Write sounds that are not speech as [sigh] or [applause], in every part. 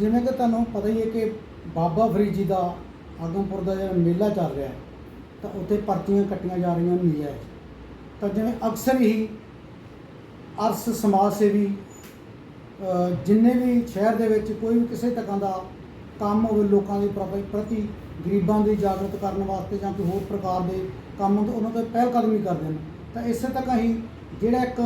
ਜਿਵੇਂ ਕਿ ਤੁਹਾਨੂੰ ਪਤਾ ਹੀ ਹੈ ਕਿ ਬਾਬਾ ਫਰੀਦ ਜੀ ਦਾ ਆਗਮਪੁਰ ਦਾ ਜਿਹੜਾ ਮੇਲਾ ਚੱਲ ਰਿਹਾ ਹੈ, ਤਾਂ ਉੱਥੇ ਪਰਚੀਆਂ ਕੱਟੀਆਂ ਜਾ ਰਹੀਆਂ ਨਜਾਇਜ਼ ਤਾਂ ਜਿਵੇਂ ਅਕਸਰ ਹੀ ਅਰਸ ਸਮਾਜ ਸੇਵੀ ਜਿੰਨੇ ਵੀ ਸ਼ਹਿਰ ਦੇ ਵਿੱਚ ਕੋਈ ਵੀ ਕਿਸੇ ਤਰ੍ਹਾਂ ਦਾ ਕੰਮ ਹੋਵੇ ਲੋਕਾਂ ਦੇ ਪ੍ਰਤੀ ਪ੍ਰਤੀ ਗਰੀਬਾਂ ਦੀ ਜਾਗਰੂਕ ਕਰਨ ਵਾਸਤੇ ਜਾਂ ਕੋਈ ਹੋਰ ਪ੍ਰਕਾਰ ਦੇ ਕੰਮ ਹੁੰਦੇ, ਉਹਨਾਂ ਤੇ ਪਹਿਲ ਕਦਮੀ ਕਰਦੇ ਨੇ। ਤਾਂ ਇਸੇ ਤੱਕ ਹੀ ਜਿਹੜਾ ਇੱਕ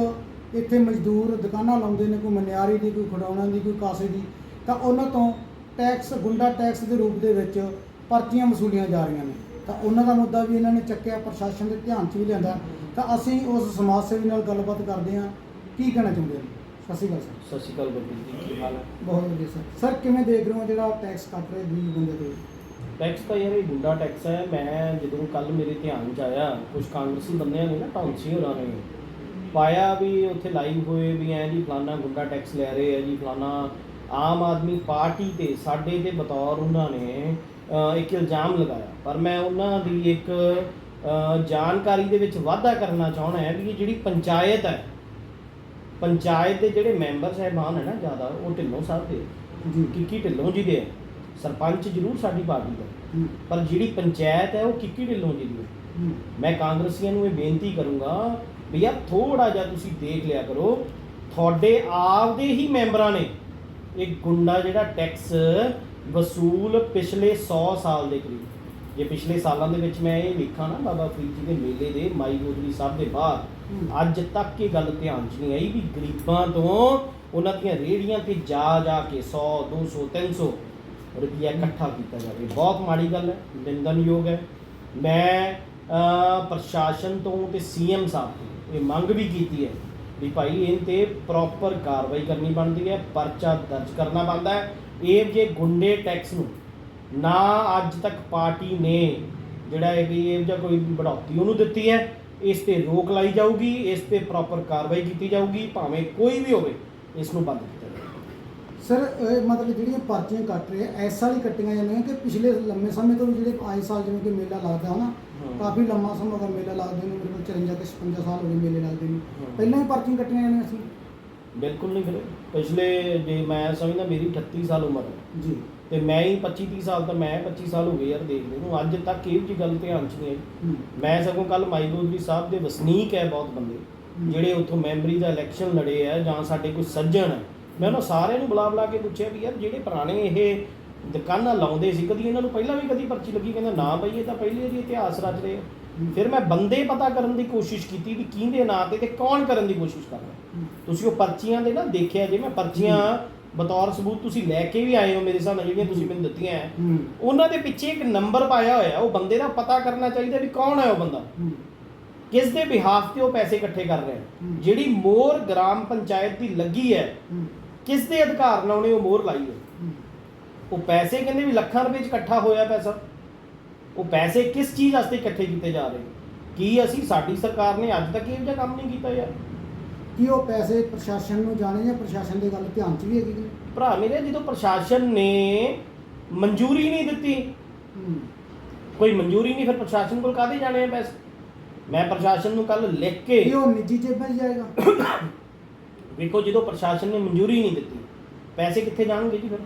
ਇੱਥੇ ਮਜ਼ਦੂਰ ਦੁਕਾਨਾਂ ਲਾਉਂਦੇ ਨੇ, ਕੋਈ ਮਨਿਆਰੀ ਦੀ, ਕੋਈ ਖਡਾਉਣਾ ਦੀ, ਕੋਈ ਕਾਸੇ ਦੀ ਤਾਂ ਉਹਨਾਂ ਤੋਂ ਟੈਕਸ ਗੁੰਡਾ ਟੈਕਸ ਦੇ ਰੂਪ ਦੇ ਵਿੱਚ ਪਰਚੀਆਂ ਵਸੂਲੀਆਂ ਜਾ ਰਹੀਆਂ ਨੇ। ਤਾਂ ਉਹਨਾਂ ਦਾ ਮੁੱਦਾ ਵੀ ਇਹਨਾਂ ਨੇ ਚੱਕਿਆ ਪ੍ਰਸ਼ਾਸਨ ਦੇ ਧਿਆਨ 'ਚ ਵੀ ਲਿਆਂਦਾ। ਤਾਂ ਅਸੀਂ ਉਸ ਸਮਾਜ ਸੇਵੀ ਨਾਲ ਗੱਲਬਾਤ ਕਰਦੇ ਹਾਂ। ਕੀ ਕਹਿਣਾ ਚਾਹੁੰਦੇ ਨੇ ਸਤਿ ਸ਼੍ਰੀ ਅਕਾਲ ਸਰ। ਸਤਿ ਸ਼੍ਰੀ ਅਕਾਲ ਗੁਰਪ੍ਰੀਤ ਜੀ ਕੀ ਹਾਲ ਹੈ? ਬਹੁਤ ਵਧੀਆ ਸਰ। ਸਰ ਕਿਵੇਂ ਦੇਖ ਰਹੇ ਹੋ ਜਿਹੜਾ ਟੈਕਸ ਕੱਟ ਰਹੇ ਗਰੀਬ ਬੰਦੇ ਤੇ? ਟੈਕਸ ਤਾਂ ਯਾਰ ਇਹ ਗੁੰਡਾ ਟੈਕਸ ਹੈ। ਮੈਂ ਜਦੋਂ ਕੱਲ ਮੇਰੇ ਧਿਆਨ 'ਚ ਆਇਆ ਕੁਝ ਕਾਂਗਰਸੀ ਬੰਦਿਆਂ ਨੇ ਨਾ ਟੌਂਸੀ ਹੋਰਾਂ ਨੇ ਪਾਇਆ ਵੀ ਉੱਥੇ ਲਾਈਵ ਹੋਏ ਵੀ ਐਂ ਜੀ ਫਲਾਨਾ ਗੁੰਡਾ ਟੈਕਸ ਲੈ ਰਹੇ ਆ ਜੀ ਫਲਾਨਾ ਆਮ ਆਦਮੀ ਪਾਰਟੀ ਤੇ ਸਾਡੇ ਤੇ ਬਤੌਰ ਉਹਨਾਂ ਨੇ ਇੱਕ ਇਲਜ਼ਾਮ ਲਗਾਇਆ। ਪਰ ਮੈਂ ਉਹਨਾਂ ਦੀ ਇੱਕ ਜਾਣਕਾਰੀ ਦੇ ਵਿੱਚ ਵਾਧਾ ਕਰਨਾ ਚਾਹਣਾ ਹੈ ਵੀ ਇਹ ਜਿਹੜੀ ਪੰਚਾਇਤ ਹੈ ਪੰਚਾਇਤ ਦੇ ਜਿਹੜੇ ਮੈਂਬਰ ਸਾਹਿਬਾਨ ਹੈ ਨਾ ਜ਼ਿਆਦਾ ਉਹ ਢਿੱਲੋਂ ਸਾਹਿਬ ਦੇ। ਜੀ। ਕਿੱਕੀ ਢਿੱਲੋਂ ਜੀ ਦੇ। ਸਰਪੰਚ ਜ਼ਰੂਰ ਸਾਡੀ ਪਾਰਟੀ ਦਾ। ਪਰ ਜਿਹੜੀ ਪੰਚਾਇਤ ਹੈ ਉਹ ਕਿੱਕੀ ਢਿੱਲੋਂ ਜੀ ਦੀ ਹੈ। ਮੈਂ ਕਾਂਗਰਸੀਆਂ ਨੂੰ ਇਹ ਬੇਨਤੀ ਕਰੂੰਗਾ ਵੀ ਯਾਰ ਥੋੜਾ ਜਿਹਾ ਤੁਸੀਂ ਦੇਖ ਲਿਆ ਕਰੋ ਤੁਹਾਡੇ ਆਪਦੇ ਹੀ ਮੈਂਬਰਾਂ ਨੇ ਇਹ ਗੁੰਡਾ ਜਿਹੜਾ ਟੈਕਸ ਵਸੂਲ ਪਿਛਲੇ 100 ਸਾਲ ਦੇ ਕਰੀਬ। ਜੇ ਪਿਛਲੇ ਸਾਲਾਂ ਦੇ ਵਿੱਚ ਮੈਂ ਇਹ ਵੇਖਾਂ ਨਾ ਬਾਬਾ ਫਰੀਦ ਜੀ ਦੇ ਮੇਲੇ ਦੇ ਮਾਈ ਗੋਦਰੀ ਸਾਹਿਬ ਦੇ ਹੂੰ। ਅੱਜ ਤੱਕ ਇਹ ਗੱਲ ਧਿਆਨ 'ਚ ਨਹੀਂ ਆਈ ਵੀ ਗਰੀਬਾਂ ਤੋਂ ਉਹਨਾਂ ਦੀਆਂ ਰੇੜੀਆਂ ਤੇ ਜਾ ਜਾ ਕੇ 100 200 300 ਰੁਪਈਆ ਇਕੱਠਾ ਕੀਤਾ ਜਾਵੇ। ਬਹੁਤ ਮਾੜੀ ਗੱਲ ਹੈ ਨਿੰਦਨਯੋਗ ਹੈ। ਮੈਂ ਪ੍ਰਸ਼ਾਸਨ ਤੋਂ ਤੇ ਸੀਐਮ ਸਾਹਿਬ ਤੋਂ ਇਹ ਮੰਗ ਵੀ ਕੀਤੀ ਹੈ ਵੀ ਭਾਈ ਇਹ ਤੇ ਪ੍ਰੋਪਰ ਕਾਰਵਾਈ ਕਰਨੀ ਬਣਦੀ ਹੈ, ਪਰਚਾ ਦਰਜ ਕਰਨਾ ਬਣਦਾ ਹੈ। ਇਹ ਜੇ ਗੁੰਡੇ ਟੈਕਸ ਨੂੰ ਨਾ ਅੱਜ ਤੱਕ ਪਾਰਟੀ ਨੇ ਜਿਹੜਾ ਹੈ ਵੀ ਇਹ ਜਾਂ ਕੋਈ ਬੜੌਤੀ ਉਹਨੂੰ ਦਿੱਤੀ ਹੈ, ਇਸ ਤੇ ਰੋਕ ਲਾਈ ਜਾਊਗੀ, ਇਸ ਤੇ ਪ੍ਰੋਪਰ ਕਾਰਵਾਈ ਕੀਤੀ ਜਾਊਗੀ, ਭਾਵੇਂ ਕੋਈ ਵੀ ਹੋਵੇ, ਇਸ ਨੂੰ ਬੰਦ ਕੀਤਾ ਜਾਊਗਾ ਸਰ, ਇਹ ਮਤਲਬ ਜਿਹੜੀਆਂ ਪਰਚੀਆਂ ਕੱਟ ਰਹੇ ਆ, ਇਸ ਸਾਲ ਹੀ ਕੱਟੀਆਂ ਜਾਂਦੀਆਂ ਕਿ ਪਿਛਲੇ ਲੰਮੇ ਸਮੇਂ ਤੋਂ ਵੀ ਜਿਹੜੇ ਆਏ ਸਾਲ ਜਿਵੇਂ ਕਿ ਮੇਲਾ ਲੱਗਦਾ ਹੈ ਕਾਫੀ ਲੰਮਾ ਸਮਾਂ ਗਿਆ ਮੇਲਾ ਲੱਗਦੇ ਨੂੰ ਮੇਰੇ ਕੋਲ 54 ਕਿ 56 ਸਾਲ ਹੋ ਗਏ ਮੇਲੇ ਲੱਗਦੇ ਨੂੰ। ਪਹਿਲਾਂ ਹੀ ਪਰਚੀਆਂ ਕੱਟੀਆਂ ਜਾਂਦੀਆਂ ਸੀ। ਬਿਲਕੁਲ ਨਹੀਂ ਵੀਰੇ ਪਿਛਲੇ ਜੇ ਮੈਂ ਸਮਝਦਾ ਮੇਰੀ 38 ਸਾਲ ਉਮਰ ਹੈ। ਜੀ। ਤੇ ਮੈਂ ਹੀ 25 30 ਸਾਲ ਤਾਂ ਮੈਂ 25 ਸਾਲ ਹੋ ਗਏ ਯਾਰ ਦੇਖਦੇ ਨੂੰ। ਅੱਜ ਤੱਕ ਇਹ ਜੀ ਗੱਲ ਧਿਆਨ 'ਚ ਨਹੀਂ ਆਈ। ਮੈਂ ਸਗੋਂ ਕੱਲ ਮਾਈ ਗੋਦਰੀ ਸਾਹਿਬ ਦੇ ਵਸਨੀਕ ਹੈ ਬਹੁਤ ਬੰਦੇ। ਜਿਹੜੇ ਉੱਥੋਂ ਮੈਂਬਰੀ ਦਾ ਇਲੈਕਸ਼ਨ ਲੜੇ ਆ ਜਾਂ ਸਾਡੇ ਕੋਈ ਸੱਜਣ ਮੈਂ ਉਹਨਾਂ ਸਾਰਿਆਂ ਨੂੰ ਬੁਲਾ ਬੁਲਾ ਕੇ ਪੁੱਛਿਆ ਵੀ ਯਾਰ ਜਿਹੜੇ ਪੁਰਾਣੇ ਇਹ ਦੁਕਾਨਾਂ ਲਾਉਂਦੇ ਸੀ ਕਦੀ ਇਹਨਾਂ ਨੂੰ ਪਹਿਲਾਂ ਵੀ ਕਦੀ ਪਰਚੀ ਲੱਗੀ ਕਹਿੰਦਾ ਨਾ ਬਈ ਇਹ ਤਾਂ ਪਹਿਲੇ ਦੀ ਇਤਿਹਾਸ ਰਚ ਰਹੇ ਆ। ਫਿਰ ਮੈਂ ਬੰਦੇ ਪਤਾ ਕਰਨ ਦੀ ਕੋਸ਼ਿਸ਼ ਕੀਤੀ ਵੀ ਕਿਹਦੇ ਨਾਂ ਤੇ ਤੇ ਕੌਣ ਕਰਨ ਦੀ ਕੋਸ਼ਿਸ਼ ਕਰ ਰਿਹਾ। ਹੂੰ, ਤੁਸੀਂ ਉਹ ਪਰਚੀਆਂ ਦੇ ਨਾ ਦੇਖਿਆ ਜੇ ਮੈਂ ਪਰਚੀਆਂ ਬਤੌਰ ਸਬੂਤ ਤੁਸੀਂ ਲੈ ਕੇ ਵੀ ਆਏ ਹੋ ਮੇਰੇ ਨਾਲ ਜਿਹੜੀਆਂ ਤੁਸੀਂ ਮੈਨੂੰ ਦਿੱਤੀਆਂ ਹੈ ਹੂੰ, ਉਹਨਾਂ ਦੇ ਪਿੱਛੇ ਇੱਕ ਨੰਬਰ ਪਾਇਆ ਹੋਇਆ ਉਹ ਬੰਦੇ ਦਾ ਪਤਾ ਕਰਨਾ ਚਾਹੀਦਾ ਵੀ ਕੌਣ ਹੈ ਉਹ ਬੰਦਾ। ਹੂੰ, ਕਿਸ ਦੇ ਬਿਹਾਫ ਤੇ ਉਹ ਪੈਸੇ ਇਕੱਠੇ ਕਰ ਰਿਹਾ ਹੈ। ਹੂੰ। ਜਿਹੜੀ ਮੋਹਰ ਗ੍ਰਾਮ ਪੰਚਾਇਤ ਦੀ ਲੱਗੀ ਹੈ ਹੂੰ, ਕਿਸ ਦੇ ਅਧਿਕਾਰ ਨਾਲ ਉਹਨੇ ਉਹ ਮੋਹਰ ਲਾਈ ਹੂੰ। ਉਹ ਪੈਸੇ ਕਹਿੰਦੇ ਵੀ ਲੱਖਾਂ ਰੁਪਏ ਚ ਇਕੱਠਾ ਹੋਇਆ ਪੈਸਾ। ਉਹ ਪੈਸੇ ਕਿਸ ਚੀਜ਼ ਵਾਸਤੇ ਇਕੱਠੇ ਕੀਤੇ ਜਾ ਰਹੇ? ਕੀ ਅਸੀਂ ਸਾਡੀ ਸਰਕਾਰ ਨੇ ਅੱਜ ਤੱਕ ਇਹ ਜਿਹਾ ਕੰਮ ਨਹੀਂ ਕੀਤਾ ਯਾਰ? ਕੀ ਉਹ ਪੈਸੇ ਪ੍ਰਸ਼ਾਸਨ ਨੂੰ ਜਾਣੇ ਜਾਂ ਪ੍ਰਸ਼ਾਸਨ ਦੀ ਗੱਲ ਧਿਆਨ 'ਚ ਵੀ ਹੈਗੀ ਜੀ? ਭਰਾ ਮੇਰੇ ਜਦੋਂ ਪ੍ਰਸ਼ਾਸਨ ਨੇ ਮਨਜ਼ੂਰੀ ਨਹੀਂ ਦਿੱਤੀ ਕੋਈ ਮਨਜ਼ੂਰੀ ਨਹੀਂ ਫਿਰ ਪ੍ਰਸ਼ਾਸਨ ਕੋਲ ਕਾਹਦੇ ਜਾਣੇ ਆ ਪੈਸੇ? ਮੈਂ ਪ੍ਰਸ਼ਾਸਨ ਨੂੰ ਕੱਲ ਲਿਖ ਕੀ ਕੇ ਉਹ ਨਿੱਜੀ ਜੇਬਾਂ 'ਚ ਜਾਏਗਾ? [coughs] ਵੇਖੋ ਜਦੋਂ ਪ੍ਰਸ਼ਾਸਨ ਨੇ ਮਨਜ਼ੂਰੀ ਨਹੀਂ ਦਿੱਤੀ ਪੈਸੇ ਕਿੱਥੇ ਜਾਣਗੇ ਜੀ ਫਿਰ?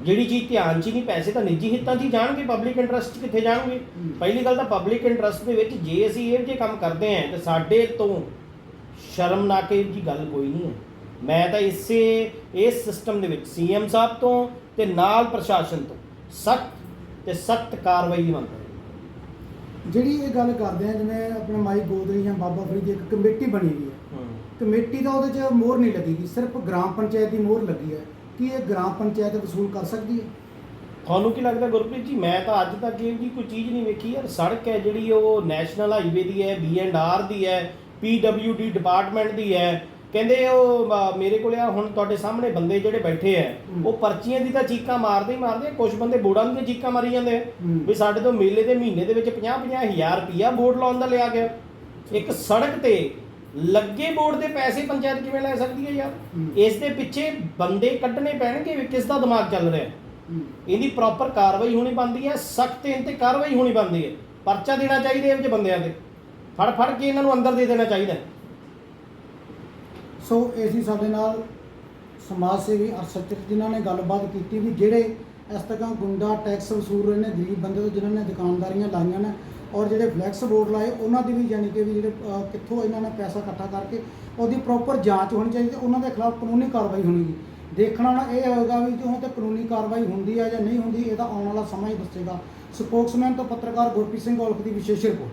ਜਿਹੜੀ ਚੀਜ਼ ਧਿਆਨ 'ਚ ਨਹੀਂ ਪੈਸੇ ਤਾਂ ਨਿੱਜੀ ਹਿੱਤਾਂ 'ਚ ਹੀ ਜਾਣਗੇ ਪਬਲਿਕ ਇੰਟਰਸਟ 'ਚ ਕਿੱਥੇ ਜਾਣਗੇ। ਪਹਿਲੀ ਗੱਲ ਤਾਂ ਪਬਲਿਕ ਇੰਟਰਸਟ ਦੇ ਵਿੱਚ ਜੇ ਅਸੀਂ ਇਹ ਜੇ ਕੰਮ ਕਰਦੇ ਆਂ ਤੇ ਸਾਡੇ ਤੋਂ ਸ਼ਰਮਨਾਕ ਇਹ ਜੀ ਗੱਲ ਕੋਈ ਨਹੀਂ ਹੈ। ਮੈਂ ਤਾਂ ਇਸੇ ਇਸ ਸਿਸਟਮ ਦੇ ਵਿੱਚ ਸੀਐਮ ਸਾਹਿਬ ਤੋਂ ਤੇ ਨਾਲ ਪ੍ਰਸ਼ਾਸਨ ਤੋਂ ਸਖਤ ਤੇ ਸਖਤ ਕਾਰਵਾਈ ਦੀ ਮੰਗ ਜਿਹੜੀ ਇਹ ਗੱਲ ਕਰਦੇ ਆ ਜਿਵੇਂ ਆਪਣੇ ਮਾਈ ਗੋਦਰੀ ਜਾਂ ਬਾਬਾ ਫਰੀਦ ਦੀ ਇੱਕ ਕਮੇਟੀ ਬਣੀ ਹੋਈ ਹੈ। ਕਮੇਟੀ ਦਾ ਉਹਦੇ 'ਚ ਮੋਹਰ ਨਹੀਂ ਲੱਗੀਗੀ ਸਿਰਫ ਗ੍ਰਾਮ ਪੰਚਾਇਤ ਦੀ ਮੋਹਰ ਲੱਗੀ ਹੈ। ਕੀ ਇਹ ਗ੍ਰਾਮ ਪੰਚਾਇਤ ਵਸੂਲ ਕਰ ਸਕਦੀ ਹੈ? ਤੁਹਾਨੂੰ ਕੀ ਲੱਗਦਾ ਗੁਰਪ੍ਰੀਤ ਜੀ ਮੈਂ ਤਾਂ ਅੱਜ ਤੱਕ ਇਹ ਜੀ ਕੋਈ ਚੀਜ਼ ਨਹੀਂ ਵੇਖੀ ਯਾਰ। ਸੜਕ ਹੈ ਜਿਹੜੀ ਉਹ ਨੈਸ਼ਨਲ ਹਾਈਵੇ ਦੀ ਹੈ ਬੀ ਐਂਡ ਆਰ ਦੀ ਹੈ ਡੀ ਡਿਪਾਰਟਮੈਂਟ ਦੀ ਹੈ। ਕਹਿੰਦੇ ਉਹ ਅ, ਮੇਰੇ ਕੋਲੇ ਆ ਹੁਣ ਤੁਹਾਡੇ ਸਾਹਮਣੇ ਬੰਦੇ ਜਿਹੜੇ ਬੈਠੇ ਆ। ਉਹ ਪਰਚੀਆਂ ਦੀ ਤਾਂ ਚੀਕਾਂ ਮਾਰਦੇ ਹੀ ਮਾਰਦੇ ਆ। ਕੁਝ ਬੰਦੇ ਬੋਰਡਾਂ ਦੀਆਂ ਚੀਕਾਂ ਮਾਰੀ ਜਾਂਦੇ ਆ। ਵੀ ਸਾਡੇ ਤੋਂ ਮੇਲੇ ਦੇ ਮਹੀਨੇ ਦੇ ਵਿੱਚ 50 50 ਹਜ਼ਾਰ ਰੁਪਿਆ ਬੋਰਡ ਲਾਉਣ ਦਾ ਲਿਆ ਗਿਆ। ਇੱਕ ਸੜਕ ਤੇ ਲੱਗੇ ਬੋਰਡ ਦੇ ਪੈਸੇ ਪੰਚਾਇਤ ਕਿਵੇਂ ਲੈ ਸਕਦੀ ਹੈ ਯਾਰ। ਇਸ ਦੇ ਪਿੱਛੇ ਬੰਦੇ ਕੱਢਣੇ ਪੈਣਗੇ ਵੀ ਕਿਸ ਦਾ ਦਿਮਾਗ ਚੱਲ ਰਿਹਾ। ਇਹਦੀ ਪ੍ਰੋਪਰ ਕਾਰਵਾਈ ਹੋਣੀ ਬਣਦੀ ਹੈ ਸਖਤ ਇਹਨਾਂ ਤੇ ਕਾਰਵਾਈ ਹੋਣੀ ਬਣਦੀ ਹੈ ਪਰਚਾ ਦੇਣਾ ਚਾਹੀਦਾ ਇਹ ਜਿਹੇ ਬੰਦਿਆਂ ਤੇ ਫੜ ਫੜ ਕੇ ਇਹਨਾਂ ਨੂੰ ਅੰਦਰ ਦੇ ਦੇਣਾ ਚਾਹੀਦਾ। ਸੋ ਇਹ ਸੀ ਸਾਡੇ ਨਾਲ ਸਮਾਜ ਸੇਵੀ ਅਰਸਚਰ ਜਿਨ੍ਹਾਂ ਨੇ ਗੱਲਬਾਤ ਕੀਤੀ ਵੀ ਜਿਹੜੇ ਇਸ ਤਰ੍ਹਾਂ ਗੁੰਡਾ, ਟੈਕਸ ਵਸੂਲ ਰਹੇ ਨੇ, ਗਰੀਬ ਬੰਦੇ ਤੋਂ ਜਿਨ੍ਹਾਂ ਨੇ ਦੁਕਾਨਦਾਰੀਆਂ ਲਾਈਆਂ ਨੇ ਔਰ ਜਿਹੜੇ ਫਲੈਕਸ ਬੋਰਡ ਲਾਏ, ਉਹਨਾਂ ਦੀ ਵੀ ਯਾਨੀ ਕਿ ਵੀ ਜਿਹੜੇ ਕਿੱਥੋਂ ਇਹਨਾਂ ਨੇ ਪੈਸਾ ਇਕੱਠਾ ਕਰਕੇ ਉਹਦੀ ਪ੍ਰੋਪਰ ਜਾਂਚ ਹੋਣੀ ਚਾਹੀਦੀ ਤੇ ਉਹਨਾਂ ਦੇ ਖਿਲਾਫ ਕਾਨੂੰਨੀ ਕਾਰਵਾਈ ਹੋਣੀ ਜੀ। ਦੇਖਣਾ ਇਹ ਹੋਏਗਾ ਵੀ ਕਿ ਤੇ ਕਾਨੂੰਨੀ ਕਾਰਵਾਈ ਹੁੰਦੀ ਹੈ ਜਾਂ ਨਹੀਂ ਹੁੰਦੀ ਇਹਦਾ ਆਉਣ ਵਾਲਾ ਸਮਾਂ ਹੀ ਦੱਸੇਗਾ। ਸਪੋਕਸਮੈਨ ਤੋਂ ਪੱਤਰਕਾਰ ਗੁਰਪ੍ਰੀਤ ਸਿੰਘ ਔਲਖ ਦੀ ਵਿਸ਼ੇਸ਼ ਰਿਪੋਰਟ।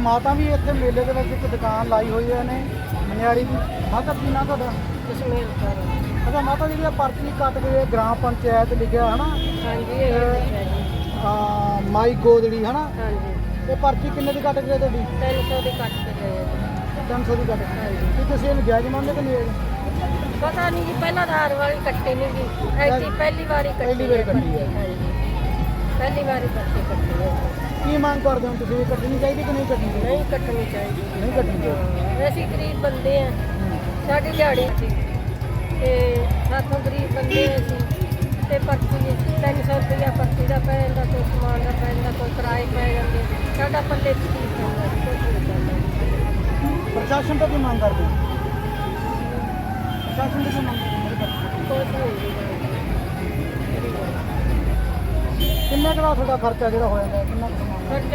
ਮਾਤਾ ਵੀ ਇੱਥੇ ਮੇਲੇ ਦੇ ਵਿੱਚ ਇੱਕ ਦੁਕਾਨ ਲਾਈ ਹੋਈ ਹੈ ਨੇ ਮਨਿਆਰੀ ਦੀ। ਮਾਤਾ ਕੀ ਨਾਂ ਤੁਹਾਡਾ? ਕਸ਼ਮੀਰ ਤੋਂ ਅੱਛਾ ਮਾਤਾ ਜਿਹੜੀ ਇਹ ਪਰਚੀ ਕੱਟ ਕੇ ਗ੍ਰਾਮ ਪੰਚਾਇਤ ਲਿਖਿਆ ਹਨਾ? ਹਾਂਜੀ ਇਹ ਲਿਖਿਆ ਜੀ। ਆ ਮਾਈ ਗੋਦੜੀ ਹਨਾ? ਹਾਂਜੀ। ਇਹ ਪਰਚੀ ਕਿੰਨੇ ਦੀ ਕੱਟ ਕੇ ਤੁਹਾਡੀ? 300 ਦੇ ਕੱਟ ਕੇ ਗਏ ਆ ਜੀ। 300 ਦੀ ਕੱਟ ਕੇ ਕੀ ਤੁਸੀਂ ਇਹਨੂੰ ਜਾਇਜ਼ ਮੰਨਦੇ ਕਿ ਨਹੀਂ ਪਤਾ ਨਹੀਂ ਜੀ ਪਹਿਲਾਂ ਧਾਰ ਵਾਲੀ ਕੱਟੀ ਨਹੀਂ ਜੀ। ਐਤੀ ਪਹਿਲੀ ਵਾਰੀ ਕੱਟੀ ਪਹਿਲੀ ਵਾਰੀ ਕੱਟੀ ਹੈ। ਹਾਂਜੀ। ਪਹਿਲੀ ਵਾਰੀ ਪਰਚੀ ਕੱਟੀ ਹੈ। ਕੀ ਮੰਗ ਕਰਦੇ ਹੋ ਤੁਸੀਂ? ਕੱਟਣੀ ਚਾਹੀਦੀ ਕਿ ਨਹੀਂ ਕੱਟਣੀ ਚਾਹੀਦੀ? ਨਹੀਂ ਕੱਟਣੀ ਚਾਹੀਦੀ। ਨਹੀਂ ਕੱਟਣੀ ਚਾਹੀਦੀ। ਹਾਂ, ਅਸੀਂ ਗਰੀਬ ਬੰਦੇ ਆ। ਸਾਡੀ ਦਿਹਾੜੀ ਤੇ ਸਾਥੋਂ ਗਰੀਬ ਬੰਦੇ ਆ ਅਸੀਂ। ਤੇ ਪਰਚੀ 300 ਰੁਪਇਆ ਪਰਚੀ ਦਾ ਪੈ ਜਾਂਦਾ ਕੋਈ ਸਮਾਨ ਦਾ ਪੈ ਜਾਂਦਾ ਕੋਈ ਕਿਰਾਏ ਪੈ ਜਾਂਦੇ। ਸਾਡਾ ਪੱਲੇ 'ਚ ਕੀ ਪੈਂਦਾ ਜੀ, ਕੁਛ ਨਹੀਂ ਪੈਂਦਾ ਪ੍ਰਸ਼ਾਸਨ ਤੋਂ ਕੀ ਮੰਗ ਕਰਦੇ ਹੋ? ਪ੍ਰਸ਼ਾਸਨ ਤੋਂ ਕੀ ਮੰਗ ਕਰਦੇ ਹੋ? ਕੁਛ ਨਹੀਂ। ਜੀ ਕਿੰਨੇ ਕੁ ਦਾ ਤੁਹਾਡਾ ਖਰਚਾ ਜਿਹੜਾ ਹੋ ਜਾਂਦਾ ਕਿੰਨਾ ਕੁ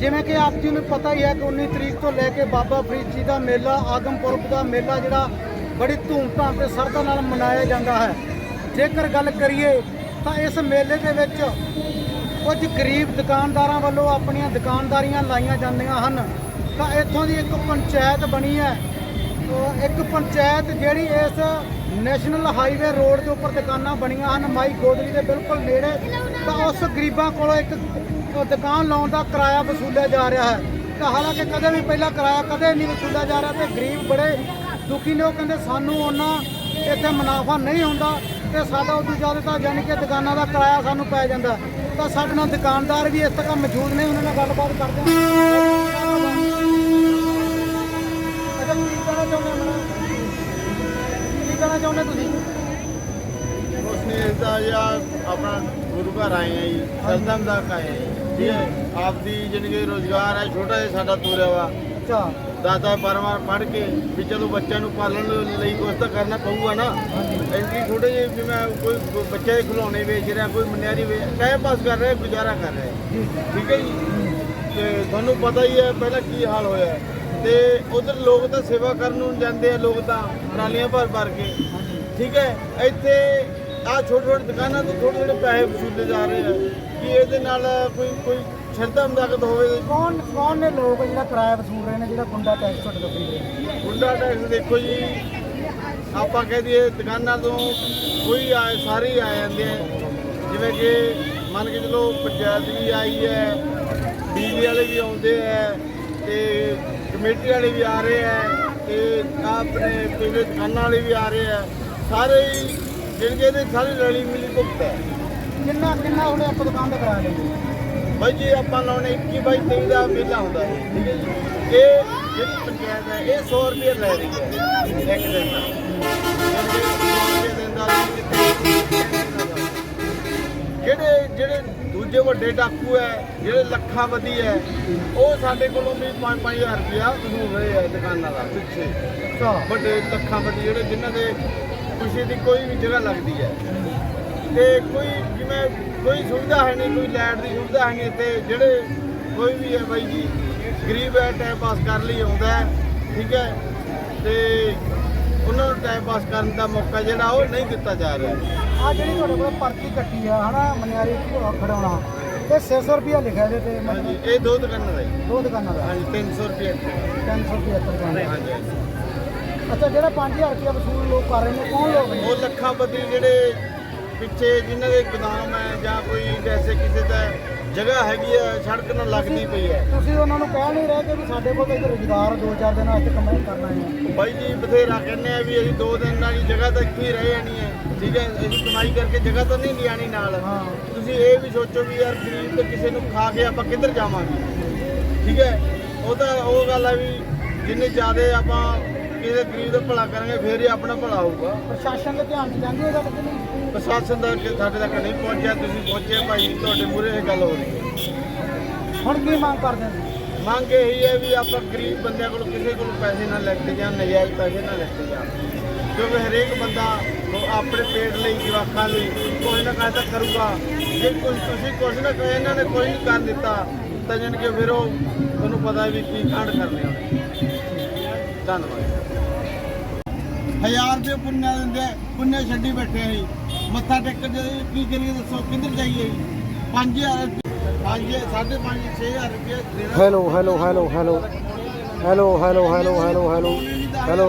ਜਿਵੇਂ ਕਿ ਆਪ ਜੀ ਨੂੰ ਪਤਾ ਹੀ ਹੈ ਕਿ 19 ਤਰੀਕ ਤੋਂ ਲੈ ਕੇ ਬਾਬਾ ਫਰੀਦ ਜੀ ਦਾ ਮੇਲਾ ਆਗਮਪੁਰਬ ਦਾ ਮੇਲਾ ਜਿਹੜਾ ਬੜੀ ਧੂਮਧਾਮ ਤੇ ਸਰਧਾ ਨਾਲ ਮਨਾਇਆ ਜਾਂਦਾ ਹੈ। ਜੇਕਰ ਗੱਲ ਕਰੀਏ ਤਾਂ ਇਸ ਮੇਲੇ ਦੇ ਵਿੱਚ ਕੁਝ ਗਰੀਬ ਦੁਕਾਨਦਾਰਾਂ ਵੱਲੋਂ ਆਪਣੀਆਂ ਦੁਕਾਨਦਾਰੀਆਂ ਲਾਈਆਂ ਜਾਂਦੀਆਂ ਹਨ। ਤਾਂ ਇੱਥੋਂ ਦੀ ਇੱਕ ਪੰਚਾਇਤ ਬਣੀ ਹੈ। ਇੱਕ ਪੰਚਾਇਤ ਜਿਹੜੀ ਇਸ ਨੈਸ਼ਨਲ ਹਾਈਵੇ ਰੋਡ ਦੇ ਉੱਪਰ ਦੁਕਾਨਾਂ ਬਣੀਆਂ ਹਨ। ਮਾਈ ਗੋਦਲੀ ਦੇ ਬਿਲਕੁਲ ਨੇੜੇ। ਤਾਂ ਉਸ ਗਰੀਬਾਂ ਕੋਲੋਂ ਇੱਕ ਦੁਕਾਨ ਲਾਉਣ ਦਾ ਕਿਰਾਇਆ ਵਸੂਲਿਆ ਜਾ ਰਿਹਾ ਹੈ। ਤਾਂ ਹਾਲਾਂਕਿ ਕਦੇ ਵੀ ਪਹਿਲਾਂ ਕਿਰਾਇਆ ਕਦੇ ਨਹੀਂ ਵਸੂਲਿਆ ਜਾ ਰਿਹਾ ਤੇ ਗਰੀਬ ਬੜੇ ਦੁਖੀ ਨੇ। ਉਹ ਕਹਿੰਦੇ ਸਾਨੂੰ ਉਹਨਾਂ ਇੱਥੇ ਮੁਨਾਫਾ ਨਹੀਂ ਹੁੰਦਾ ਤੇ ਸਾਡਾ ਉਦੋਂ ਜ਼ਿਆਦਾ ਤਾਂ ਯਾਨੀ ਕਿ ਦੁਕਾਨਾਂ ਦਾ ਕਿਰਾਇਆ ਸਾਨੂੰ ਪੈ ਜਾਂਦਾ। ਤਾਂ ਸਾਡੇ ਨਾਲ ਦੁਕਾਨਦਾਰ ਵੀ ਇਸ ਤਰ੍ਹਾਂ ਮੌਜੂਦ ਨੇ, ਉਹਨਾਂ ਨਾਲ ਗੱਲਬਾਤ ਕਰਦੇ ਹਾਂ। ਅੱਛਾ, ਕੀ ਕਹਿਣਾ ਚਾਹੁੰਦੇ ਹੋ? ਕੀ ਕਹਿਣਾ ਚਾਹੁੰਦੇ ਤੁਸੀਂ? ਉਸ ਨੇ ਇਸ ਦਾ ਆਪਣਾ ਗੁਰੂ ਘਰ ਆਏ ਆ ਜੀ ਸਰਦਮ ਦਾ ਆਏ ਆ ਠੀਕ ਹੈ ਆਪਦੀ ਜ਼ਿੰਦਗੀ ਰੋਜ਼ਗਾਰ ਹੈ ਛੋਟਾ ਜਿਹਾ ਸਾਡਾ ਤੁਰਿਆ ਵਾ। ਅੱਛਾ। ਦਾਦਾ ਪਰਮਾਰ ਪੜ੍ਹ ਕੇ ਵੀ ਚਲੋ ਬੱਚਿਆਂ ਨੂੰ ਪਾਲਣ ਲਈ ਕੁਛ ਤਾਂ ਕਰਨਾ ਪਊਗਾ ਨਾ। ਇੰਨੀ ਛੋਟੇ ਜਿਹੇ ਵੀ ਮੈਂ ਕੋਈ ਬੱਚੇ ਦੇ ਖਿਡੌਣੇ ਵੇਚ ਰਿਹਾ ਕੋਈ ਮਨਿਆਰੀ ਵੇਚ ਟਾਈਮ ਪਾਸ ਕਰ ਰਿਹਾ ਗੁਜ਼ਾਰਾ ਕਰ ਰਿਹਾ। ਠੀਕ ਹੈ ਜੀ? ਤੇ ਤੁਹਾਨੂੰ ਪਤਾ ਹੀ ਹੈ ਪਹਿਲਾਂ ਕੀ ਹਾਲ ਹੋਇਆ ਤੇ ਉਧਰ ਲੋਕ ਤਾਂ ਸੇਵਾ ਕਰਨ ਨੂੰ ਜਾਂਦੇ ਆ ਲੋਕ ਤਾਂ ਟਰਾਲੀਆਂ ਭਰ ਭਰ ਕੇ। ਠੀਕ ਹੈ? ਇੱਥੇ ਆ ਛੋਟੇ ਛੋਟੇ ਦੁਕਾਨਾਂ ਤੋਂ ਥੋੜੇ ਥੋੜੇ ਪੈਸੇ ਵਸੂਲੇ ਜਾ ਰਹੇ ਆ। ਕਿ ਇਹਦੇ ਨਾਲ ਕੋਈ ਕੋਈ ਸ਼ਰਧਾ ਮੁਦਾਕਤ ਹੋਵੇ? ਕੌਣ ਕੌਣ ਨੇ ਲੋਕ ਜਿਹੜਾ ਕਿਰਾਇਆ ਵਸੂਲ ਰਹੇ ਨੇ ਜਿਹੜਾ ਗੁੰਡਾ ਟੈਕਸ ਤੋਂ ਖਰੀਦ ਰਹੇ ਗੁੰਡਾ ਟੈਕਸ ਦੇਖੋ ਜੀ ਆਪਾਂ ਕਹਿ ਦਈਏ ਦੁਕਾਨਾਂ ਤੋਂ ਕੋਈ ਆਏ ਸਾਰੇ ਆ ਜਾਂਦੇ ਆ। ਜਿਵੇਂ ਕਿ ਮੰਨ ਕੇ ਚਲੋ ਪੰਚਾਇਤ ਵੀ ਆਈ ਹੈ ਬਿਜਲੀ ਵਾਲੇ ਵੀ ਆਉਂਦੇ ਆ ਤੇ ਕਮੇਟੀ ਵਾਲੇ ਵੀ ਆ ਰਹੇ ਆ ਤੇ ਆਪਣੇ ਪਿੰਡ ਦੁਕਾਨਾਂ ਵਾਲੇ ਵੀ ਆ ਰਹੇ ਆ। ਸਾਰੇ ਜਿਹੜੇ ਜਿਹਦੇ ਸਾਰੇ ਰਲੀ ਮਿਲੀ ਭੁਗਤ ਹੈ। ਕਿੰਨਾ ਕਿੰਨਾ ਉਹਨੇ ਆਪਾਂ ਦੁਕਾਨ ਦਾ ਕਿਰਾਇਆ ਲੈਂਦੇ ਬਾਈ ਜੀ ਆਪਾਂ ਲਾਉਣੇ 21 ਬਾਈ 23 ਦਾ ਮੇਲਾ ਹੁੰਦਾ ਹੈ ਠੀਕ ਹੈ ਜੀ। ਇਹ ਜਿਹੜੀ ਪੰਚਾਇਤ ਹੈ ਇਹ 100 ਰੁਪਏ ਲੈ ਰਹੀ ਹੈ। ਇੱਕ ਦਿਨ ਦਾ। ਯਾਨੀ ਕਿ 100 ਰੁਪਏ ਦਿਨ ਦਾ ਜੀ ਕਿਤੇ ਜਿਹੜੇ ਜਿਹੜੇ ਦੂਜੇ ਵੱਡੇ ਡਾਕੂ ਹੈ ਜਿਹੜੇ ਲੱਖਾਂ ਵਧੀ ਹੈ ਉਹ ਸਾਡੇ ਕੋਲੋਂ ਵੀ 5-5000 ਰੁਪਇਆ ਵਸੂਲ ਰਹੇ ਹੈ ਦੁਕਾਨਾਂ ਦਾ। ਪਿੱਛੇ ਵੱਡੇ ਲੱਖਾਂ ਵਧੀ ਜਿਹੜੇ ਜਿਨ੍ਹਾਂ ਦੇ ਖੁਸ਼ੀ ਦੀ ਕੋਈ ਵੀ ਜਗ੍ਹਾ ਲੱਗਦੀ ਹੈ। ਤੇ ਕੋਈ ਜਿਵੇਂ ਕੋਈ ਸੁਵਿਧਾ ਹੈ ਨਹੀਂ ਕੋਈ ਲਾਈਟ ਦੀ ਸੁਵਿਧਾ ਹੈ ਨਹੀਂ ਇੱਥੇ ਜਿਹੜੇ ਕੋਈ ਵੀ ਹੈ ਬਾਈ ਜੀ ਗਰੀਬ ਹੈ ਟਾਈਮ ਪਾਸ ਕਰਨ ਲਈ ਆਉਂਦਾ ਠੀਕ ਹੈ ਤੇ ਉਹਨਾਂ ਨੂੰ ਟਾਈਮ ਪਾਸ ਕਰਨ ਦਾ ਮੌਕਾ ਜਿਹੜਾ ਉਹ ਨਹੀਂ ਦਿੱਤਾ ਜਾ ਰਿਹਾ। ਆ ਜਿਹੜੀ ਤੁਹਾਡੇ ਕੋਲ ਪਰਚੀ ਕੱਟੀ ਆ ਹਨਾ ਮਨਿਆਰੀ ਖੜਾਉਣਾ ਇਹ 600 ਰੁਪਿਆ ਲਿਖਿਆ ਇਹਦੇ ਤੇ ਹਾਂਜੀ ਇਹ ਦੋ ਦੁਕਾਨਾਂ ਦਾ ਜੀ। ਦੋ ਦੁਕਾਨਾਂ ਦਾ? ਹਾਂਜੀ 300 ਰੁਪਏ 375 ਰੁਪਏ ਹਾਂਜੀ ਅੱਛਾ ਜਿਹੜਾ 5000 ਰੁਪਿਆ ਵਸੂਲ ਲੋਕ ਕਰ ਰਹੇ ਨੇ ਕੌਣ ਲੋਕ ਨੇ? ਉਹ ਲੱਖਾਂ ਬੱਦੀ ਜਿਹੜੇ ਪਿੱਛੇ ਜਿਨ੍ਹਾਂ ਦੇ ਗੋਦਾਮ ਹੈ ਜਾਂ ਕੋਈ ਵੈਸੇ ਕਿਸੇ ਦਾ ਜਗ੍ਹਾ ਹੈਗੀ ਹੈ ਸੜਕ ਨਾਲ ਲੱਗਦੀ ਪਈ ਹੈ। ਤੁਸੀਂ ਉਹਨਾਂ ਨੂੰ ਕਹਿ ਨਹੀਂ ਰਹੇ ਕਿ ਵੀ ਸਾਡੇ ਕੋਲ ਤਾਂ ਇੱਥੇ ਰੁਜ਼ਗਾਰ ਦੋ ਚਾਰ ਦਿਨ ਵਾਸਤੇ ਕਮਾਈ ਕਰਨਾ ਹੈ। ਬਾਈ ਜੀ ਬਥੇਰਾ ਕਹਿੰਦੇ ਆ ਵੀ ਅਸੀਂ ਦੋ ਦਿਨ ਵਾਲੀ ਜਗ੍ਹਾ ਤਾਂ ਇੱਥੇ ਹੀ ਰਹਿ ਜਾਣੀ ਹੈ। ਠੀਕ ਹੈ ਅਸੀਂ ਕਮਾਈ ਕਰਕੇ ਜਗ੍ਹਾ ਤਾਂ ਨਹੀਂ ਲਿਆਣੀ ਨਾਲ। ਤੁਸੀਂ ਇਹ ਵੀ ਸੋਚੋ ਵੀ ਯਾਰ ਗਰੀਬ ਤੇ ਕਿਸੇ ਨੂੰ ਖਾ ਕੇ ਆਪਾਂ ਕਿੱਧਰ ਜਾਵਾਂਗੇ। ਠੀਕ ਹੈ ਉਹ ਤਾਂ ਉਹ ਗੱਲ ਆ ਵੀ ਜਿੰਨੇ ਜ਼ਿਆਦਾ ਆਪਾਂ ਕਿਸੇ ਗਰੀਬ ਦਾ ਭਲਾ ਕਰਾਂਗੇ ਫੇਰ ਹੀ ਆਪਣਾ ਭਲਾ ਹੋਊਗਾ। ਪ੍ਰਸ਼ਾਸਨ ਦੇ ਧਿਆਨ 'ਚ ਜਾਂਦੀ ਹੈ ਗੱਲ ਕਿ ਨਹੀਂ? ਪ੍ਰਸ਼ਾਸਨ ਦਾ ਸਾਡੇ ਤੱਕ ਨਹੀਂ ਪਹੁੰਚਿਆ ਤੁਸੀਂ ਪਹੁੰਚੇ ਭਾਈ ਤੁਹਾਡੇ ਮੂਹਰੇ ਇਹ ਗੱਲ ਹੋ ਰਹੀ ਹੈ। ਹੁਣ ਕੀ ਮੰਗ ਕਰਦੇ ਨੇ ਮੰਗ ਇਹੀ ਹੈ ਵੀ ਆਪਾਂ ਗਰੀਬ ਬੰਦਿਆਂ ਕੋਲ ਕਿਸੇ ਕੋਲ ਪੈਸੇ ਨਾ ਲੈ ਕੇ ਜਾਣ ਨਜਾਇਜ਼ ਪੈਸੇ ਨਾ ਲੈ ਕੇ ਜਾਣ। ਕਿਉਂਕਿ ਹਰੇਕ ਬੰਦਾ ਉਹ ਆਪਣੇ ਪੇਟ ਲਈ ਜਵਾਕਾਂ ਲਈ ਕੋਈ ਨਾ ਤਾਂ ਕਰੂਗਾ। ਜੇ ਕੁਝ ਤੁਸੀਂ ਕੁਝ ਨਾ ਕਹੇ ਇਹਨਾਂ ਨੇ ਕੋਈ ਨਹੀਂ ਕਰ ਦਿੱਤਾ ਤਾਂ ਜਨ ਕਿ ਫਿਰ ਉਹ ਤੁਹਾਨੂੰ ਪਤਾ ਵੀ ਕੀ ਕਾਂਡ ਕਰਨੇ ਉਹਨੇ ਧੰਨਵਾਦ। ਹਜ਼ਾਰ ਰੁਪਏ ਪੁੰਨਿਆ ਦਿੰਦੇ ਪੁੰਨਿਆ ਛੱਡੀ ਬੈਠੇ ਜੀ। ਮੱਥਾ ਟੇਕਣ ਜੇ ਕੀ ਕਰੀਏ ਦੱਸੋ? ਕਿੱਧਰ ਜਾਈਏ? 5000 ਪੰਜ ਸਾਢੇ ਪੰਜ 6000 ਰੁਪਏ hello hello hello hello hello hello hello hello hello